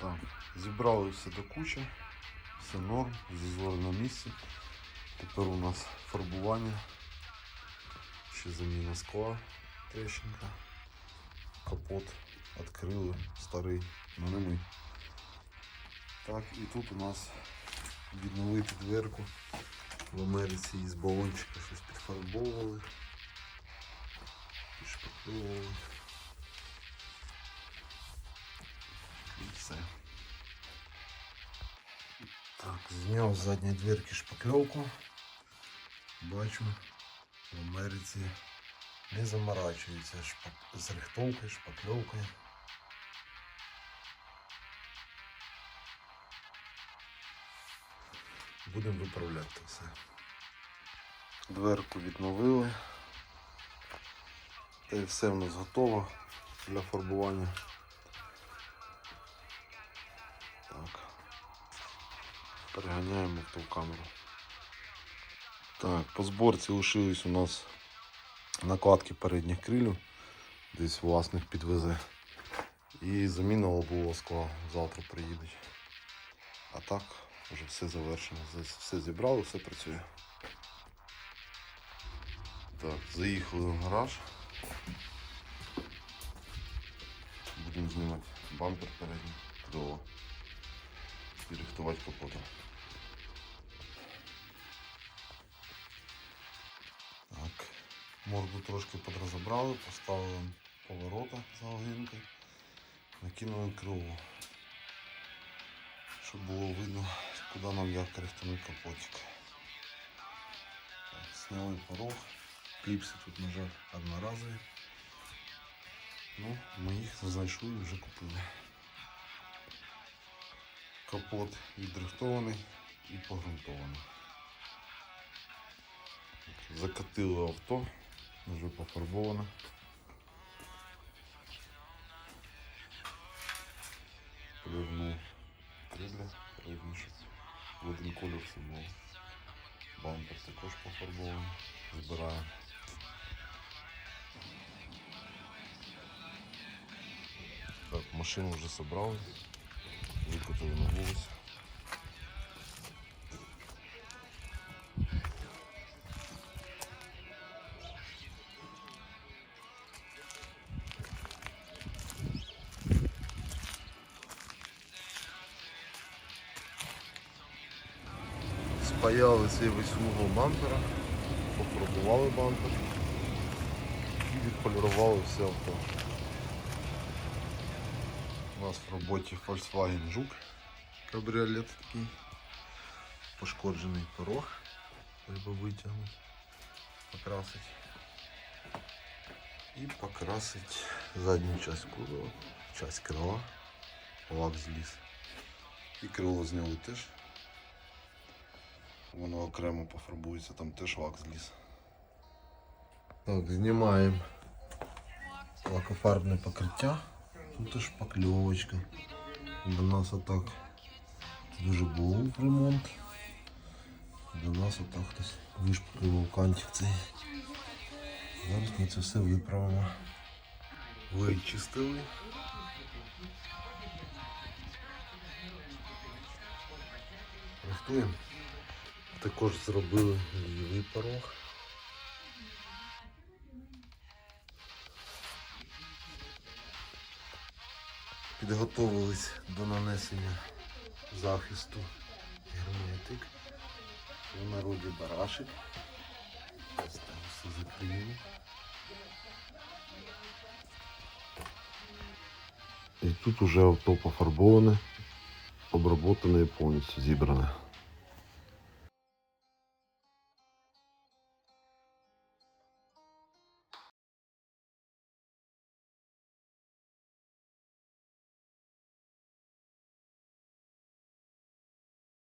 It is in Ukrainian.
Так, зібрали все до кучі, все норм, зазор на місці. Тепер у нас фарбування, ще заміна скла, трещинка, капот відкрили, старий, но не. Так, і тут у нас відновити дверку. В Америці із балончика щось підфарбовували, підшпаклювали. Зняв з задньої дверки шпакльовку. Бачу, в Америці не заморачується шпак- з рихтовкою, шпакльовкою. Будемо виправляти все. Дверку відновили. Й все в нас готово для фарбування. Переганяємо в ту камеру. Так, по зборці лишились у нас накладки передніх крилів. Десь власник підвезе. І заміна лобового скла. Завтра приїдуть. А так, вже все завершено. Все зібрали, все працює. Так, заїхали в гараж. Будемо знімати бампер передній до і рихтувати капотом. Так, морду трошки подрозобрали, поставили поворота за огинкою, накинули криву, щоб було видно, куди нам як рихтануть капотик. Так, сняли порог, кліпси тут, на жаль, одноразові. Ну, ми їх знайшли і вже купили. Капот відрихтований і погрунтований. Закатили авто, вже пофарбовано. Повернув крилля, передні, в один колір все було. Бампер також пофарбований. Збираємо. Так, машину вже собрали, викотили на вулицю. Спаяли весь угол бампера, пофарбували бампер і відполірували все авто. У нас в роботі Volkswagen Жук кабріолет такий. Пошкоджений порог. Треба витягнути, покрасити. І покрасити задню часть кузова, часть крила, лак зліз. І крило зняли теж. Воно окремо пофарбується, там теж лак зліз. Так, знімаємо лакофарбне покриття. Тут теж шпакльовочка. До нас отак дуже був ремонт. До нас отак хтось вишпаклював кантик цей. Зараз ми це все виправимо. Вичистили. Рихтуємо. Також зробили лівий порог. Підготовились до нанесення захисту герметик. В народі барашик. Ось там все закриємо. І тут уже авто пофарбоване, обработане і повністю зібране.